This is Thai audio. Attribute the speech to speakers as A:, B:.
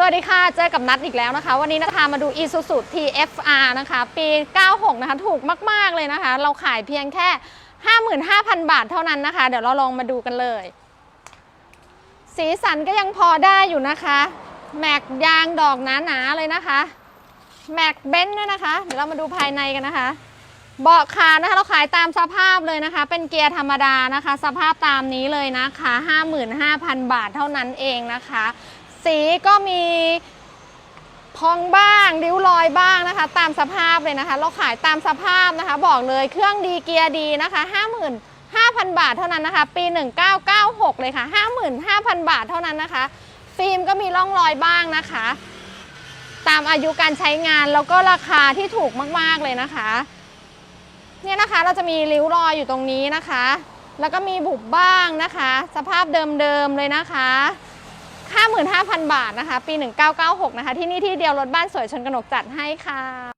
A: สวัสดีค่ะ เจอกับนัดอีกแล้วนะคะ วันนี้นะคะมาดู Isuzu TFR นะคะ ปี 96 นะคะ ถูกมาก ๆ เลยนะคะ เราขายเพียงแค่ 55,000 บาทเท่านั้นนะคะ เดี๋ยวเราลองมาดูกันเลย สีสันก็ยังพอได้อยู่นะคะ แม็กยางดอกหนาๆเลยนะคะ แม็กเบนซ์ด้วยนะคะ เดี๋ยวเรามาดูภายในกันนะคะ เบาะคานะคะ เราขายตามสภาพเลยนะคะ เป็นเกียร์ธรรมดานะคะ สภาพตามนี้เลยนะคะ 55,000 บาทเท่านั้นเองนะคะ สีก็มีพองบ้าง ริ้วรอยบ้างนะคะ ตามสภาพเลยนะคะ เราขายตามสภาพนะคะ บอกเลยเครื่องดีเกียร์ดีนะคะ55,000 บาทเท่านั้นนะคะ ปี 1996 เลยค่ะ 55,000 บาทเท่านั้นนะคะ ฟิล์มก็มีร่องรอยบ้างนะคะ ตามอายุการใช้งานแล้วก็ราคาที่ถูกมากๆเลยนะคะ เนี่ยนะคะเราจะมีริ้วรอยอยู่ตรงนี้นะคะ แล้วก็มีบุบบ้างนะคะ สภาพเดิมๆเลยนะคะ 55,000 บาทนะคะ ปี 1996 นะคะ ที่นี่ที่เดียวรถบ้านสวยชนกนกจัดให้ค่ะ